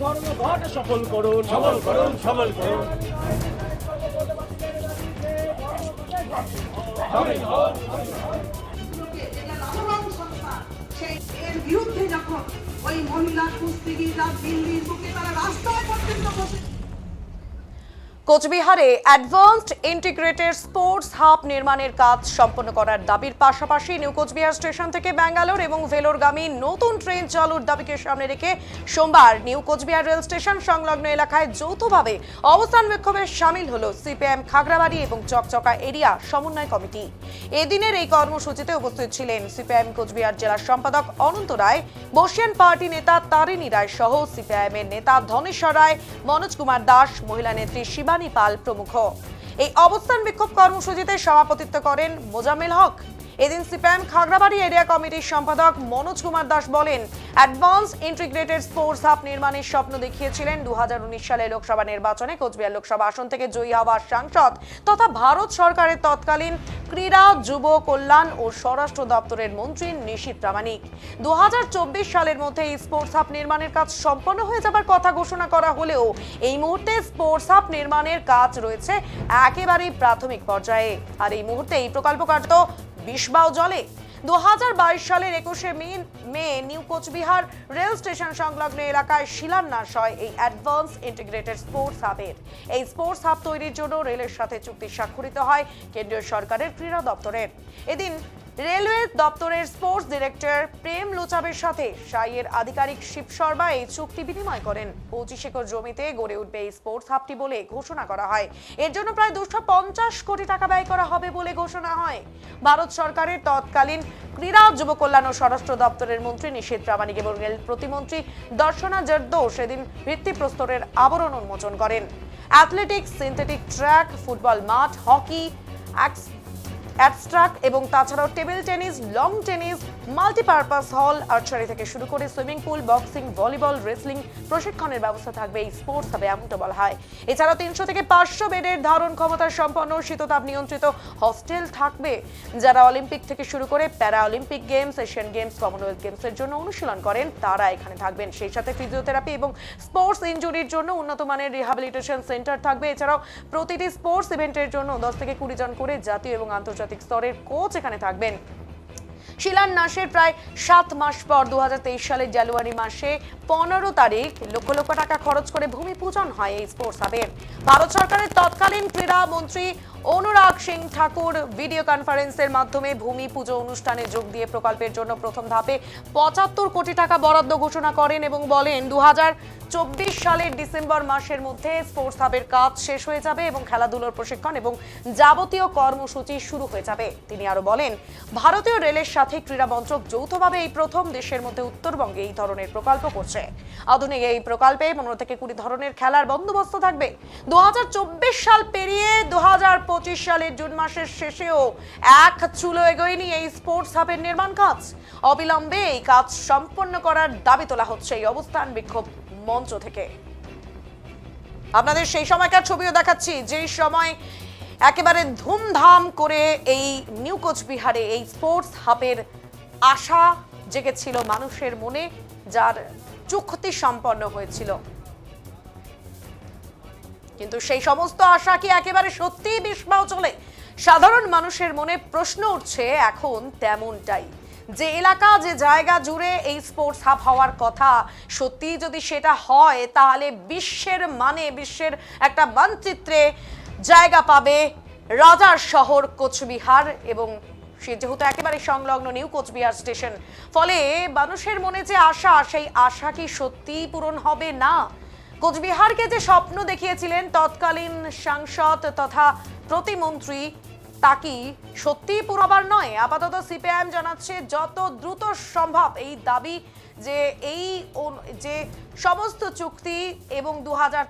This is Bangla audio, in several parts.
ধর্মঘট সফল করুন সফল করুন সফল করুন বিরুদ্ধে যখন ওই মহিলা কুস্তিগিররা দিল্লির বুকে তারা রাস্তায় পর্যন্ত বসে কোচবিহারে অ্যাডভান্সড ইন্টিগ্রেটেড স্পোর্টস হাব নির্মাণের কাজ সম্পন্ন করার দাবির পাশাপাশি নিউ কোচবিহার স্টেশন থেকে ব্যাঙ্গালোর এবং ভেলোরগামী নতুন ট্রেন চালুর দাবিকে সামনে রেখে সোমবার নিউ কোচবিহার রেল স্টেশন সংলগ্ন এলাকায় যৌথভাবে অবস্থান বিক্ষোভে সামিল হল সিপিএম খাগড়াবাড়ি এবং চকচকা এরিয়া সমন্বয় কমিটি। এদিনের এই কর্মসূচিতে উপস্থিত ছিলেন সিপিআইএম কোচবিহার জেলা সম্পাদক অনন্ত রায়, বর্ষিয়ান পার্টি নেতা তারিণী রায় সহ সিপিআইএম এর নেতা ধনেশ্বর রায়, মনোজ কুমার দাস, মহিলা নেত্রী শিবানী পাল প্রমুখ। এই অবস্থান বিক্ষোভ কর্মসূচিতে সভাপতিত্ব করেন মোজামেল হক। এদিন সিপিএম খাগড়াবাড়ি এরিয়া কমিটির সম্পাদক মনোজ কুমার দাস বলেন অ্যাডভান্স ইন্টিগ্রেটেড স্পোর্টস হাব নির্মাণের স্বপ্ন দেখিয়েছিলেন দু সালে লোকসভা নির্বাচনে কোচবিহার লোকসভা আসন থেকে জয়ী হওয়ার সাংসদ তথা ভারত সরকারের তৎকালীন ক্রীড়া, যুব কল্যাণ ও স্বরাষ্ট্র দপ্তরের মন্ত্রী নিশীত প্রামাণিক। দু হাজার চব্বিশ সালের মধ্যে এই স্পোর্টস হাব নির্মাণের কাজ সম্পন্ন হয়ে যাবার কথা ঘোষণা করা হলেও, এই মুহূর্তে স্পোর্টস হাব নির্মাণের কাজ রয়েছে একেবারেই প্রাথমিক পর্যায়ে। আর এই মুহূর্তে এই প্রকল্প কার্যত বিষবাও জলে। দুহাজার বাইশ সালের একুশে মে মে নিউ কোচবিহার রেল স্টেশন সংলগ্ন এলাকায় শিলান্যাস হয় এই অ্যাডভান্স ইন্টিগ্রেটেড স্পোর্টস হাবের। এই স্পোর্টস হাব তৈরির জন্য রেলের সাথে চুক্তি স্বাক্ষরিত হয় কেন্দ্রীয় সরকারের ক্রীড়া দপ্তরের। এদিন রেলওয়ে দপ্তরের স্পোর্টস ডিরেক্টর প্রেম লোচাবের সাথে সাইয়ের আধিকারিক শিব শর্মা এই চুক্তি বিনিময় করেন। পঁচিশ একর জমিতে গড়ে উঠবে এই স্পোর্টস হাবটি বলে ঘোষণা করা হয়। এর জন্য প্রায় দুশো পঞ্চাশ কোটি টাকা ব্যয় করা হবে বলে ঘোষণা হয়। ভারত সরকারের তৎকালীন ক্রীড়া যুব কল্যাণ ও স্বরাষ্ট্র দপ্তরের মন্ত্রী নিষেধ প্রামাণিক এবং রেল প্রতিমন্ত্রী দর্শনা জর্দো সেদিন ভিত্তিপ্রস্তরের আবরণ উন্মোচন করেন। অ্যাথলেটিক্স, সিনথেটিক ট্র্যাক, ফুটবল মাঠ, হকি অ্যাবস্ট্রাক্ট এবং তাছাড়াও table tennis long tennis multipurpose hall, archery থেকে শুরু করে swimming pool, boxing, volleyball, wrestling প্রশিক্ষণের ব্যবস্থা থাকবে এই স্পোর্টস হবে এমনটা বলা হয়। এছাড়াও তিনশো থেকে পাঁচশো বেডের ধারণ ক্ষমতা সম্পন্ন শীততাপ নিয়ন্ত্রিত হস্টেল থাকবে, যারা অলিম্পিক থেকে শুরু করে para Olympic games, Asian games, Commonwealth গেমসের জন্য অনুশীলন করেন, তারা এখানে থাকবেন। সেই সাথে ফিজিওথেরাপি এবং স্পোর্টস ইঞ্জুরির জন্য উন্নত মানের রিহাবিলিটেশন সেন্টার থাকবে। এছাড়াও প্রতিটি স্পোর্টস ইভেন্টের জন্য দশ থেকে কুড়ি জন করে জাতীয় এবং আন্তর্জাতিক স্তরের কোচ এখানে থাকবেন। শিলান্যাসের প্রায় সাত মাস পর দু হাজার তেইশ সালের জানুয়ারি মাসে পনেরো তারিখ লক্ষ লক্ষ টাকা খরচ করে ভূমি পূজন হয় এই স্পোর্টস হাবের ভারত সরকারের তৎকালীন ক্রীড়া মন্ত্রী অনুরাগ সিং ঠাকুর ভিডিও কনফারেন্সের মাধ্যমে ভূমি পুজো অনুষ্ঠানে যোগ দিয়ে প্রকল্পের জন্য প্রথম ধাপে পঁচাত্তর কোটি টাকা বরাদ্দ ঘোষণা করেন এবং বলেন দু চব্বিশ সালের ডিসেম্বর মাসের মধ্যে স্পোর্টস হাবের কাজ শেষ হয়ে যাবে এবং খেলাধুলোর প্রশিক্ষণ এবং যাবতীয় কর্মসূচি শুরু হয়ে যাবে। তিনি আরও বলেন, ভারতীয় রেলের সাথে ক্রীড়া মন্ত্রক যৌথভাবে এই প্রথম দেশের মধ্যে উত্তরবঙ্গে এই ধরনের প্রকল্প করছে। আধুনিক এই প্রকল্পে পনেরো থেকে কুড়ি ধরনের খেলার বন্দোবস্ত থাকবে। দু হাজার চব্বিশ সাল পেরিয়ে দু হাজার সালের জুন মাসের শেষেও এক চুলো এগোয়নি এই স্পোর্টস হাবের নির্মাণ কাজ। অবিলম্বে এই কাজ সম্পন্ন করার দাবি তোলা হচ্ছে এই অবস্থান বিক্ষোভ মঞ্চ থেকে। আপনাদের সেই সময়কার ছবিও দেখাচ্ছি, যেই সময় একেবারে ধুমধাম করে এই নিউ কোচবিহারে এই স্পোর্টস হাবের আশা জেগেছিল মানুষের মনে, যার চুক্তি সম্পন্ন হয়েছিল। কিন্তু সেই সমস্ত আশা কি একেবারে সত্যিই বিস্মাও চলে? সাধারণ মানুষের মনে প্রশ্ন উঠছে এখন তেমনটাই। যে এলাকা, যে জায়গা জুড়ে এই স্পোর্টস হাব হওয়ার কথা সত্যি যদি সেটা হয়, তাহলে বিশ্বের মানে বিশ্বের একটা মানচিত্রে জায়গা পাবে রাজার শহর কোচবিহার এবং সে যেহেতু একেবারে সংলগ্ন নিউ কোচবিহার স্টেশন, ফলে মানুষের মনে যে আশা, সেই আশা কি সত্যিই পূরণ হবে না? কোচবিহারকে যে স্বপ্ন দেখিয়েছিলেন তৎকালীন সাংসদ তথা প্রতিমন্ত্রী, তা কি সত্যিই পুরোবার নয়? আপাতত সিপিআইএম জানাচ্ছে যত দ্রুত সম্ভব এই দাবি যে এই যে সমস্ত চুক্তি এবং দু হাজার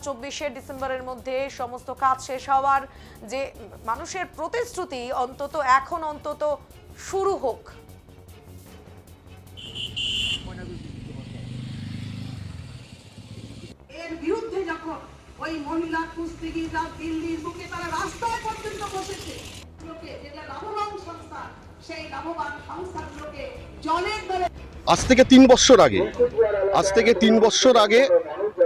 ডিসেম্বরের মধ্যে সমস্ত কাজ শেষ হওয়ার যে মানুষের প্রতিশ্রুতি অন্তত এখন অন্তত শুরু হোক। এর বিরুদ্ধে যখন ওই মহিলা কুস্তিগিররা দিল্লির বুকে তারা রাস্তায় পর্যন্ত বসেছে আজ থেকে তিন বছর আগে, আজ থেকে তিন বছর আগে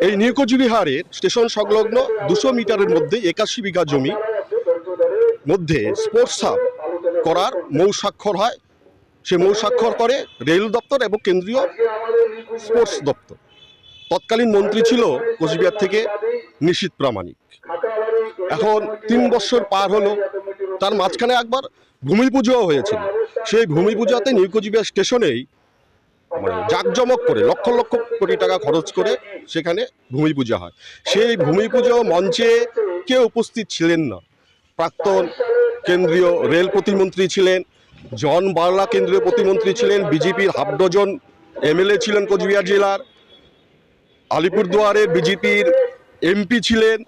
এই নিউকোচবিহারের স্টেশন সংলগ্ন দুশো মিটারের মধ্যে একাশি বিঘা জমি মধ্যে স্পোর্টস হাব করার মৌস্বাক্ষর হয়। সে মৌস্বাক্ষর করে রেল দপ্তর এবং কেন্দ্রীয় স্পোর্টস দপ্তর। তৎকালীন মন্ত্রী ছিল কোচবিহার থেকে নিশীত প্রামাণিক। এখন তিন বছর পার হলো, তার মাঝখানে একবার ভূমি পুজোও হয়েছিল। সেই ভূমি পূজাতে নিউ কোচবিহার স্টেশনেই মানে জাঁকজমক করে, লক্ষ লক্ষ কোটি টাকা খরচ করে সেখানে ভূমি পূজা হয়। সেই ভূমি পুজো মঞ্চে কেউ উপস্থিত ছিলেন না। প্রাক্তন কেন্দ্রীয় রেল প্রতিমন্ত্রী ছিলেন, জন বার্লা কেন্দ্রীয় প্রতিমন্ত্রী ছিলেন, বিজেপির হাফ ডজন এমএলএ ছিলেন কোচবিহার জেলার। আলিপুরদুয়ারের বিজেপির এমপি ছিলেন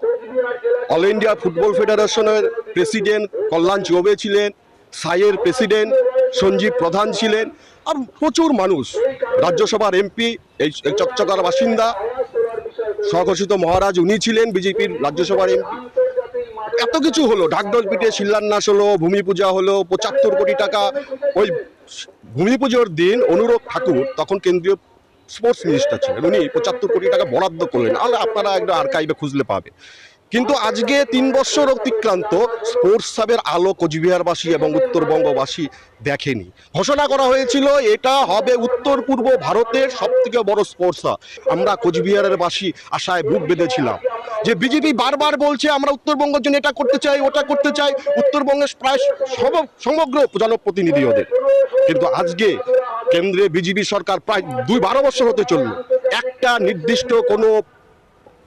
অল ইন্ডিয়া ফুটবল ফেডারেশনের প্রেসিডেন্ট কল্যাণ চৌবে ছিলেন, সাইয়ের প্রেসিডেন্ট সঞ্জীব প্রধান ছিলেন, আর প্রচুর মানুষ। রাজ্যসভার এমপি, এই চকচকার বাসিন্দা, স্বঘোষিত মহারাজ উনি ছিলেন বিজেপির রাজ্যসভার এমপি। এত কিছু হলো, ঢাকঢোল পিঠে শিলান্যাস হলো, ভূমি পূজা হলো, পঁচাত্তর কোটি টাকা, ওই ভূমি পুজোর দিন অনুরোধ ঠাকুর, তখন কেন্দ্রীয় স্পোর্টস মিনিস্টার ছিলেন। উনি পঁচাত্তর কোটি টাকা বরাদ্দ করলেন। আর আপনারা একটা আর্কাইভে খুঁজলে পাবে। কিন্তু আজকে তিন বছর অতিক্রান্ত স্পোর্টস সাবের আলো কোচবিহারবাসী এবং উত্তরবঙ্গবাসী দেখেনি। ঘোষণা করা হয়েছিল, এটা হবে উত্তর পূর্ব ভারতের সব থেকে বড় স্পোর্টস। আমরা কোচবিহারের বাসী আশায় বুক বেঁধেছিলাম। যে বিজেপি বারবার বলছে, আমরা উত্তরবঙ্গের জন্য এটা করতে চাই, ওটা করতে চাই। উত্তরবঙ্গের প্রায় সমগ্র জনপ্রতিনিধি ওদের। কিন্তু আজকে কেন্দ্রে বিজেপি সরকার প্রায় দুই বারো বছর হতে চলল। একটা নির্দিষ্ট কোনো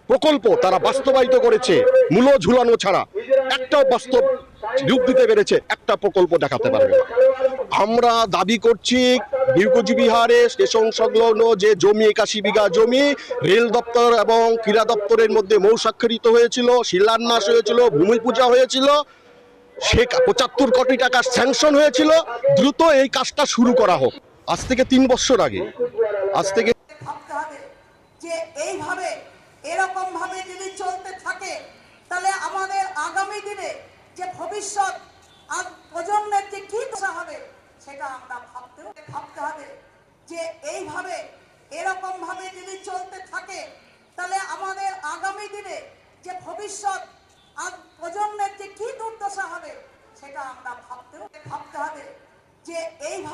প্রকল্প তারা বাস্তবায়িত করেছে মূল ঝুলানো ছাড়া। একটাও বাস্তব রূপ দিতে পেরেছে, একটা প্রকল্প দেখাতে পারবে। আমরা দাবি করছি বিহারে স্টেশন সংলগ্ন যে জমি, একাশি বিঘা জমি, রেল দপ্তর এবং ক্রীড়া দপ্তরের মধ্যে মৌ স্বাক্ষরিত হয়েছিল, শিলান্যাস হয়েছিল ভূমি পূজা হয়েছিল, সে পঁচাত্তর কোটি টাকা স্যাংশন হয়েছিল। দ্রুত এই কাজটা শুরু করা হোক। আজ থেকে তিন বছর আগে। আজ থেকে যে এইভাবে এরকম ভাবে যদি চলতে থাকে, তাহলে আমাদের আগামী দিনে যে ভবিষ্যৎ প্রজন্মের যে কি দশা হবে, সেটা আমরা ভাবতে ভাবতে হবে যে এইভাবে এরকম ভাবে যদি চলতে থাকে, তাহলে আমাদের আগামী দিনে যে ভবিষ্যৎ প্রজন্মের যে কি দুর্দশা হবে, সেটা আমরা ভাবতে ভাবতে হবে যে এইভাবে